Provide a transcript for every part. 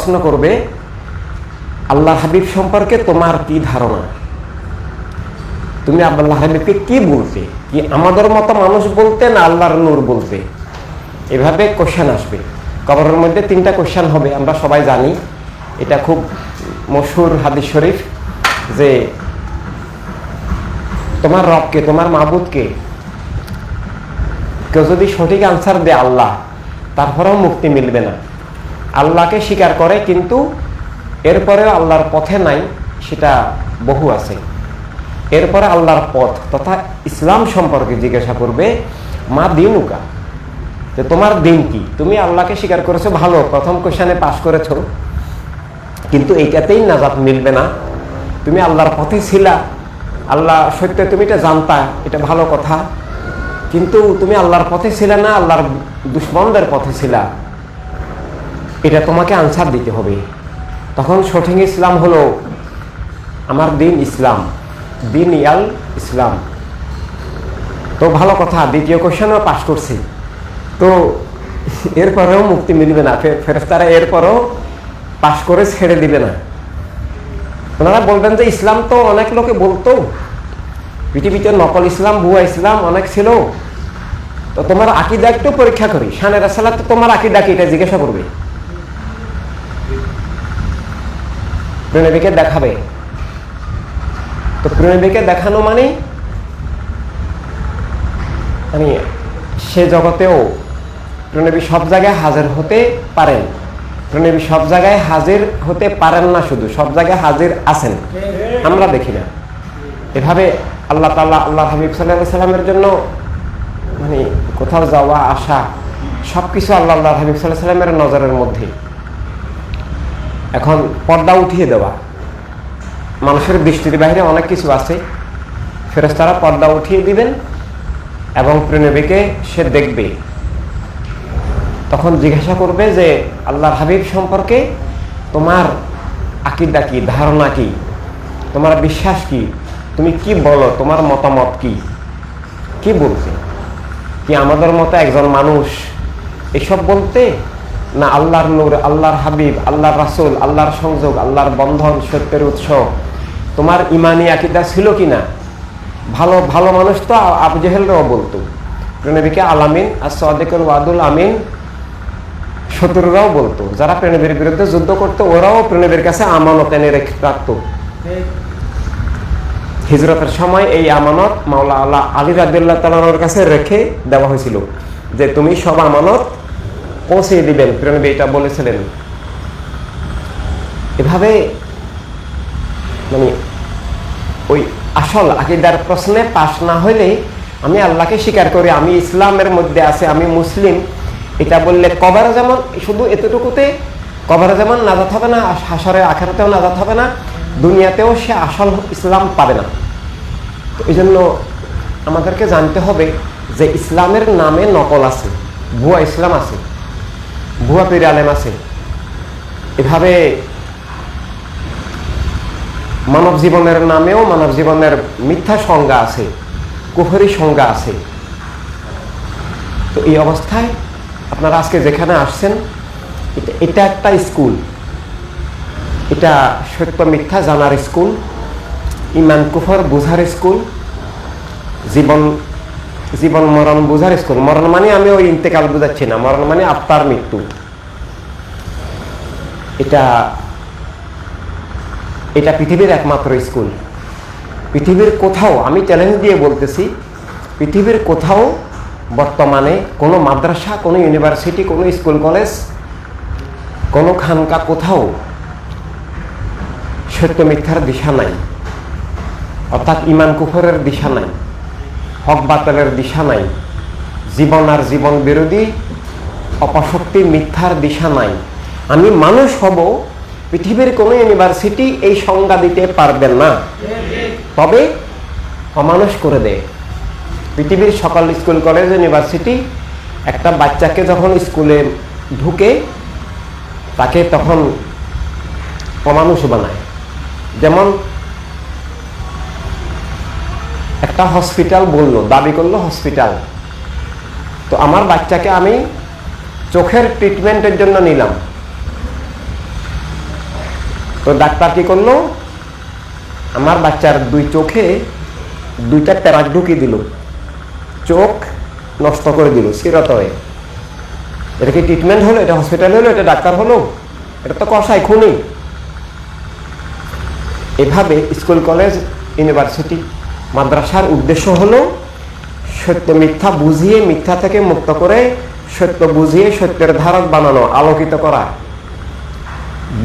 প্রশ্ন করবে, আল্লাহ হাবিব সম্পর্কে তোমার কি ধারণা? তুমি আল্লাহ হাবিবকে কি বলতে? কি আমাদের মতো মানুষ বলতে না আল্লাহর নূর বলতে? এভাবে কোশ্চেন আসবে। কবরের মধ্যে তিনটা কোশ্চেন হবে, আমরা সবাই জানি। এটা খুব মশুর হাদিস শরীফ যে তোমার রবকে, তোমার মাবুদকে কেউ যদি সঠিক আনসার দেয় আল্লাহ, তারপরেও মুক্তি মিলবে না। আল্লাহকে স্বীকার করে, কিন্তু এরপরেও আল্লাহর পথে নাই, সেটা বহু আছে। এরপরে আল্লাহর পথ তথা ইসলাম সম্পর্কে জিজ্ঞাসা করবে, মা দিনুকা? যে, তোমার দিন কি? তুমি আল্লাহকে স্বীকার করেছ, ভালো, প্রথম কোশ্চানে পাশ করেছ। কিন্তু এইটাতেই নাজাত মিলবে না। তুমি আল্লাহর পথে ছিলা। আল্লাহ সত্য তুমি এটা জানতা, এটা ভালো কথা। কিন্তু তুমি আল্লাহর পথে ছিলে না, আল্লাহর দুশ্মনদের পথে ছিলা। এটা তোমাকে আনসার দিতে হবে। তখন সঠিক ইসলাম হলো আমার দিন ইসলাম, দিন ইয়াল ইসলাম। তো ভালো কথা, দ্বিতীয় কোশ্চেনও পাশ করছি। তো এরপরেও মুক্তি মিলবে না, ফে- ফেরেশতারা এরপরেও পাশ করে ছেড়ে দিবে না। ওনারা বলবেন যে ইসলাম তো অনেক লোকে বলতো, পৃথিবীতে নকল ইসলাম, ভুয়া ইসলাম অনেক ছিল। তো তোমার আকিদা একটু পরীক্ষা করি সানের সালাত তো তোমার আকিদা কি, এটা জিজ্ঞাসা করবে। প্রণবীকে দেখাবে। তো প্রণবীকে দেখানো মানে? মানে সে জগতেও প্রণবী সব জায়গায় হাজির হতে পারেন। প্রণবী সব জায়গায় হাজির হতে পারেন না শুধু, সব জায়গায় হাজির আছেন। আমরা দেখি না। এভাবে আল্লাহ তাল্লাহ আল্লাহ হাবিব সাল্লাহ সাল্লামের জন্য মানে কোথাও যাওয়া, আসা সব কিছু আল্লাহ আল্লাহ হাবিব সাল্লাহ সাল্লামের নজরের মধ্যে। এখন পর্দা উঠিয়ে দেওয়া। মানুষের দৃষ্টির বাইরে অনেক কিছু আছে। ফেরেস্তারা পর্দা উঠিয়ে দিবেন এবং প্রণবীকে সে দেখবে। তখন জিজ্ঞাসা করবে যে, আল্লাহর হাবিব সম্পর্কে তোমার আকিদা কি, ধারণা কি? তোমার বিশ্বাস কি? তুমি কি বলো? তোমার মতামত কি? কি বলছে? কি আমাদের মতো একজন মানুষ এসব বলতে না আল্লাহর নূর, আল্লাহর হাবিব, আল্লাহর রাসূল, আল্লাহর সংযোগ, আল্লাহর বন্ধন, সত্যের উৎস। তোমার ইমানি আকিদা ছিল কি না ভালো ভালো মানুষ তো আবু জেহেলরাও বলতো। প্রণবীকে আলামিন, আর সদেকুল ওয়াদুল আমিন শত্রুরাও বলতো। যারা প্রণবীর বিরুদ্ধে যুদ্ধ করতো, ওরাও প্রণবীর কাছে আমানত এনে রেখে রাখতো হিজরতের সময় এই আমানত মাওলা আল্লাহ আলী রাদিল্লাহ তালানোর কাছে রেখে দেওয়া হয়েছিল যে তুমি সব আমানত পৌঁছে দিবেন প্রণবী এটা বলেছিলেন। এভাবে মানে ওই আসল আকিদার প্রশ্নে পাশ না হইলে আমি আল্লাহকে স্বীকার করি, আমি ইসলামের মধ্যে আছে, আমি মুসলিম। এটা বললে কবারে যেমন, শুধু এতটুকুতে কবারে যেমন নাজাত হবে না হাসরে আখারাতেও নাজাত হবে না, দুনিয়াতেও সে আসল ইসলাম পাবে না। তো এই জন্য আমাদেরকে জানতে হবে যে ইসলামের নামে নকল আছে, ভুয়া ইসলাম আছে। ভুয়া পীর আলেম আছে। এভাবে মানব জীবনের নামেও মানব জীবনের মিথ্যা সংজ্ঞা আছে, কুফরি সংজ্ঞা আছে। তো এই অবস্থায় আপনারা আজকে যেখানে আসছেন, এটা এটা একটা স্কুল। এটা সত্য মিথ্যা জানার স্কুল, ইমান কুফর বোঝার স্কুল, জীবন জীবন মরণ বোঝার স্কুল মরণ মানে আমি ওই ইন্তেকাল বুঝাচ্ছি না। মরণ মানে আত্মার মৃত্যু। এটা এটা পৃথিবীর একমাত্র স্কুল পৃথিবীর কোথাও, আমি চ্যালেঞ্জ দিয়ে বলতেছি, পৃথিবীর কোথাও বর্তমানে কোনো মাদ্রাসা, কোনো ইউনিভার্সিটি কোনো স্কুল কলেজ কোনো খানকা কোথাও সত্য মিথ্যার দিশা নাই। অর্থাৎ ইমান কুফরের দিশা নাই। হক বাতালের দিশা নাই। জীবন আর জীবন বিরোধী, অপশক্তি মিথ্যার দিশা নাই। আমি মানুষ হব, পৃথিবীর কোনো ইউনিভার্সিটি এই সংজ্ঞা দিতে পারবেন না। তবে অমানুষ করে দেয় পৃথিবীর সকল স্কুল, কলেজ, ইউনিভার্সিটি একটা বাচ্চাকে যখন স্কুলে ঢুকে, তাকে তখন অমানুষ বানায়। যেমন একটা হসপিটাল বলল, দাবি করল হসপিটাল তো আমার বাচ্চাকে আমি চোখের ট্রিটমেন্টের জন্য নিলাম। তো ডাক্তার কি করল? আমার বাচ্চার দুই চোখে দুইটা প্যারাক ঢুকিয়ে দিল। চোখ নষ্ট করে দিল সিরত হয়ে। এটা কি ট্রিটমেন্ট হলো? এটা হসপিটাল হলো? এটা ডাক্তার হলো? এটা তো কষাই খুনি। এভাবে স্কুল, কলেজ ইউনিভার্সিটি মাদ্রাসার উদ্দেশ্য হলো সত্য মিথ্যা বুঝিয়ে, মিথ্যা থেকে মুক্ত করে সত্য বুঝিয়ে, সত্যের ধারক বানানো, আলোকিত করা।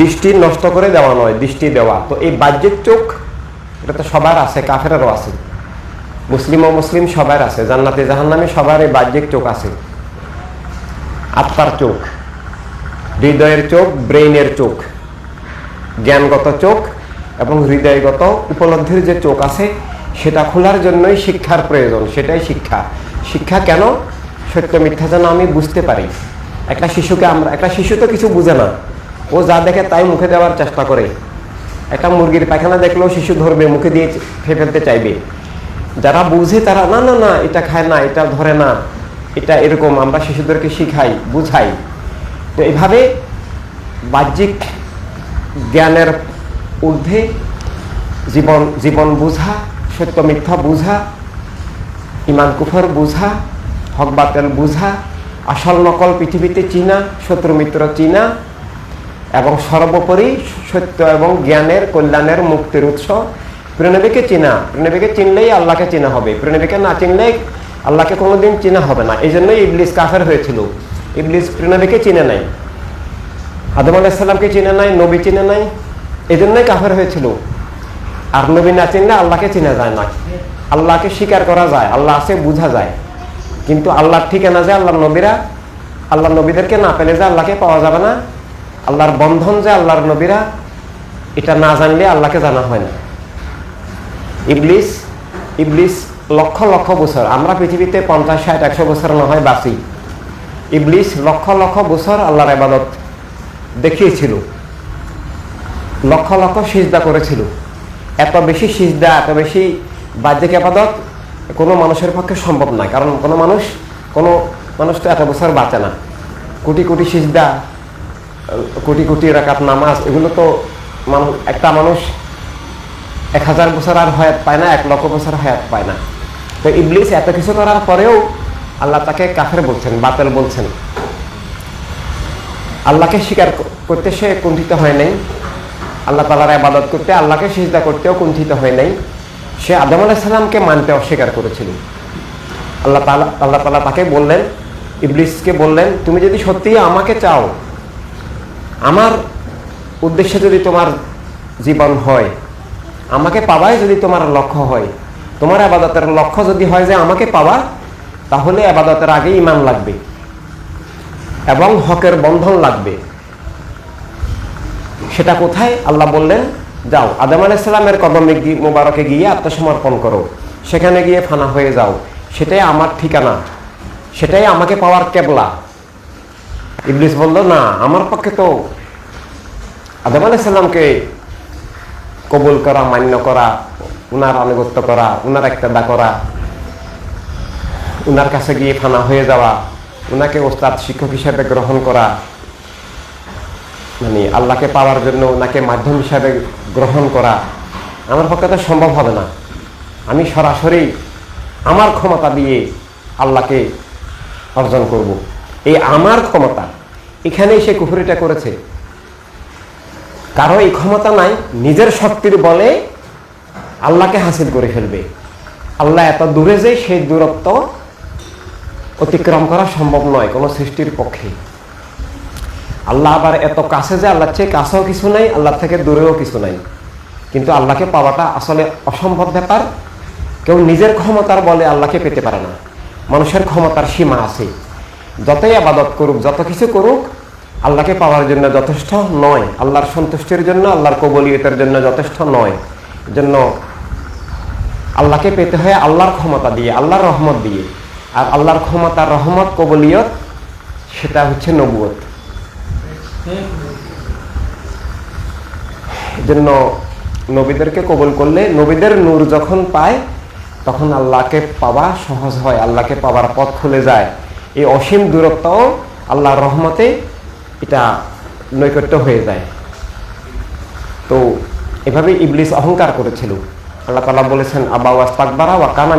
দৃষ্টি নষ্ট করে দেওয়া নয়, দৃষ্টি দেওয়া। তো এই বাহ্যিক চোখ, এটা তো সবার আছে, কাফেরেরও আছে। মুসলিম ও মুসলিম সবার আছে, জান্নাতে জাহান্নামে সবার এই বাহ্যিক চোখ আছে। আত্মার চোখ, হৃদয়ের চোখ, ব্রেইনের চোখ, জ্ঞানগত চোখ এবং হৃদয়গত উপলব্ধির যে চোখ আছে সেটা খোলার জন্যই শিক্ষার প্রয়োজন, সেটাই শিক্ষা। শিক্ষা কেন? সত্য মিথ্যা যেন আমি বুঝতে পারি। একটা শিশুকে আমরা, একটা শিশু তো কিছু বুঝে না। ও যা দেখে তাই মুখে দেওয়ার চেষ্টা করে। একটা মুরগির পায়খানা দেখলেও শিশু ধরবে, মুখে দিয়ে ফেলতে চাইবে। যারা বুঝে তারা, না না না, এটা খায় না, এটা ধরে না, এটা এরকম, আমরা শিশুদেরকে শিখাই, বুঝাই। তো এইভাবে বাহ্যিক জ্ঞানের ঊর্ধ্বে জীবন জীবন বুঝা সত্য মিথ্যা বুঝা, ইমান কুফর বুঝা, হক বাতেল বুঝা, আসল নকল পৃথিবীতে চিনা, শত্রু মিত্র চিনা, এবং সর্বোপরি সত্য এবং জ্ঞানের কল্যাণের মুক্তির উৎস প্রণবীকে চিনা। প্রণবীকে চিনলেই আল্লাহকে চিনা হবে। প্রণবীকে না চিনলেই আল্লাহকে কোনোদিন চিনা হবে না। এই জন্যই ইবলিস কাফের হয়েছিল। ইবলিস প্রণবীকে চিনে নাই। আদম আলাইসাল্লামকে চিনে নাই, নবী চিনে নাই। এই জন্যই কাফের হয়েছিল। আর নবী না চিনলে আল্লাহকে চিনা যায় না। আল্লাহকে স্বীকার করা যায়, আল্লাহ আছে বোঝা যায়। কিন্তু আল্লাহর ঠিকানা যে আল্লাহর নবীরা আল্লাহ নবীদেরকে না পেলে যে আল্লাহকে পাওয়া যাবে না। আল্লাহর বন্ধন যে আল্লাহর নবীরা, এটা না জানলে আল্লাহকে জানা হয় না। ইবলিস ইবলিস লক্ষ লক্ষ বছর, আমরা পৃথিবীতে পঞ্চাশ, ষাট, একশো বছর না হয় বাঁচি। ইবলিস লক্ষ লক্ষ বছর আল্লাহর আবাদত দেখিয়েছিল। লক্ষ লক্ষ সিজদা করেছিল। এত বেশি সিজদা, এত বেশি বাহ্যিক আবাদত কোনো মানুষের পক্ষে সম্ভব নয়। কারণ কোনো মানুষ কোনো মানুষ তো এত বছর বাঁচে না। কোটি কোটি সিজদা, কোটি কোটি রাকাত নামাজ, এগুলো তো মানুষ একটা মানুষ এক হাজার বছর আর হায়াত পায় না, এক লক্ষ বছর হয়াত পায় না। তো ইবলিস এত কিছু করার পরেও আল্লাহ তাকে কাফের বলছেন, বাতেল বলছেন। আল্লাহকে স্বীকার করতে সে কুণ্ঠিত হয় নাই। আল্লাহ তালার আবাদত করতে, আল্লাহকে সিজদা করতেও কুণ্ঠিত হয় নাই। সে আদম আলাইসাল্লামকে মানতে অস্বীকার করেছিল। আল্লাহ তালা আল্লাহ তালা তাকে বললেন, ইবলিসকে বললেন, তুমি যদি সত্যিই আমাকে চাও, আমার উদ্দেশ্যে যদি তোমার জীবন হয়, আমাকে পাওয়াই যদি তোমার লক্ষ্য হয়, তোমার আবাদতের লক্ষ্য যদি হয় যে আমাকে পাওয়া, তাহলে আবাদতের আগে ইমান লাগবে এবং হকের বন্ধন লাগবে। সেটা কোথায়? আল্লাহ বললেন, যাও, আদম আলাইসাল্লামের কদমে গিয়ে মোবারকে গিয়ে আত্মসমর্পণ করো। সেখানে গিয়ে ফানা হয়ে যাও। সেটাই আমার ঠিকানা। সেটাই আমাকে পাওয়ার কেবলা। ইবলিস বলল, না, আমার পক্ষে তো আদম আলাইসাল্লামকে কবুল করা, মান্য করা, উনার আনুগত্য করা, উনার একটা করা, উনার কাছে গিয়ে ফানা হয়ে যাওয়া, উনাকে ওস্তাদ, শিক্ষক হিসাবে গ্রহণ করা মানে আল্লাহকে পাওয়ার জন্য ওনাকে মাধ্যম হিসাবে গ্রহণ করা আমার পক্ষে তো সম্ভব হবে না। আমি সরাসরি আমার ক্ষমতা দিয়ে আল্লাহকে অর্জন করব। এই আমার ক্ষমতা, এখানেই সে কুফুরিটা করেছে। কারও এই ক্ষমতা নাই, নিজের শক্তির বলে আল্লাহকে হাসিল করে ফেলবে। আল্লাহ এত দূরে যে সেই দূরত্ব অতিক্রম করা সম্ভব নয় কোনো সৃষ্টির পক্ষে। আল্লাহ আবার এত কাছে যে আল্লাহর চেয়ে কাছেও কিছু নাই আল্লাহ থেকে দূরেও কিছু নাই। কিন্তু আল্লাহকে পাওয়াটা আসলে অসম্ভব ব্যাপার। কেউ নিজের ক্ষমতার বলে আল্লাহকে পেতে পারে না। মানুষের ক্ষমতার সীমা আছে। যতই আবাদত করুক, যত কিছু করুক, আল্লাহকে পাওয়ার জন্য যথেষ্ট নয়। আল্লাহর সন্তুষ্টির জন্য, আল্লাহর কবলিয়তের জন্য যথেষ্ট নয়। জন্য আল্লাহকে পেতে হয় আল্লাহর ক্ষমতা দিয়ে, আল্লাহর রহমত দিয়ে। আর আল্লাহর ক্ষমতা, রহমত, কবলিয়ত, সেটা হচ্ছে নবুয়ত। জন্য নবীদেরকে কবল করলে নবীদের নূর যখন পায়, তখন আল্লাহকে পাওয়া সহজ হয়, আল্লাহকে পাওয়ার পথ খুলে যায়। এই অসীম দূরত্বও আল্লাহর রহমতে এটা নৈকট্য হয়ে যায়। তো এভাবে ইবলিস অহংকার করেছিল। আল্লাহ তালা বলেছেন, আবা ওয়াস্তাকবারা ওয়া কানা